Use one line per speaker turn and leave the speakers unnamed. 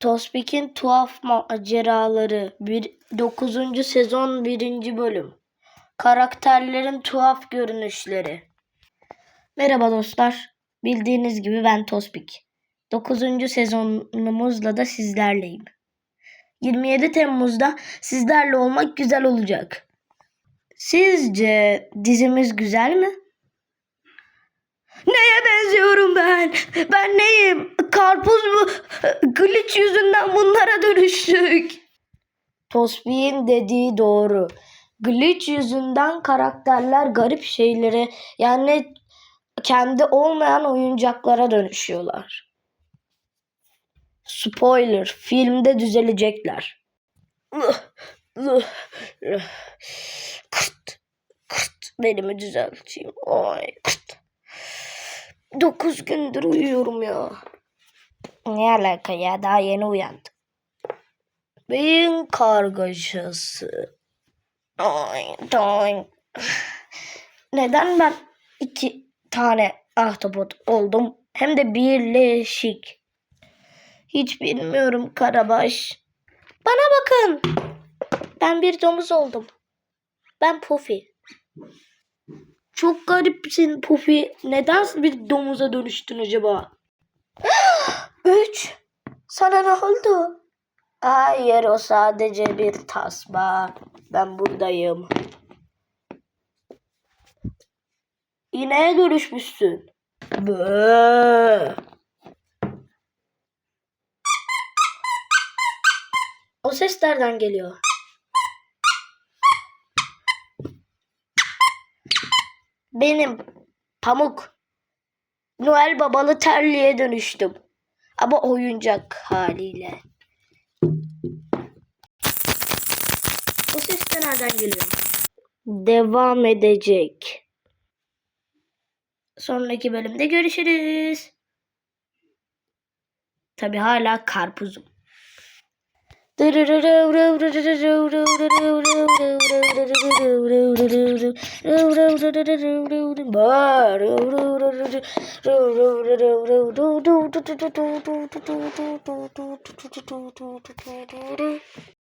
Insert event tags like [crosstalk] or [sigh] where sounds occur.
Tospik'in Tuhaf Maceraları 9. sezon 1. bölüm Karakterlerin tuhaf görünüşleri Merhaba dostlar. Bildiğiniz gibi ben Tospik. 9. sezonumuzla da sizlerleyim. 27 Temmuz'da sizlerle olmak güzel olacak. Sizce dizimiz güzel mi? Neye benziyorum ben? Ben neyim? Karpuz mu? Glitch yüzünden bunlara dönüştük. Tosbih'in dediği doğru. Glitch yüzünden karakterler garip şeylere yani kendi olmayan oyuncaklara dönüşüyorlar. Spoiler, filmde düzelecekler. Kırt, kırt, belimi düzelteyim. Ay, kırt. Dokuz gündür uyuyorum ya. Ne alaka ya? Daha yeni uyandım. Beyin kargaşası. Ay, ay. Neden ben iki tane ahtapot oldum? Hem de birleşik. Hiç bilmiyorum Karabaş. Bana bakın. Ben bir domuz oldum. Ben Puffy. Çok garipsin Puffy. Neden bir domuza dönüştün acaba? [gasps] Üç. Sana ne oldu? Hayır o sadece bir tasma. Ben buradayım. İneğe dönüşmüşsün. Bööö. O ses nereden geliyor? Benim pamuk. Noel babalı terliğe dönüştüm. Ama oyuncak haliyle. O ses de nereden geliyor? Devam edecek. Sonraki bölümde görüşürüz. Tabi hala karpuzum. do do do do do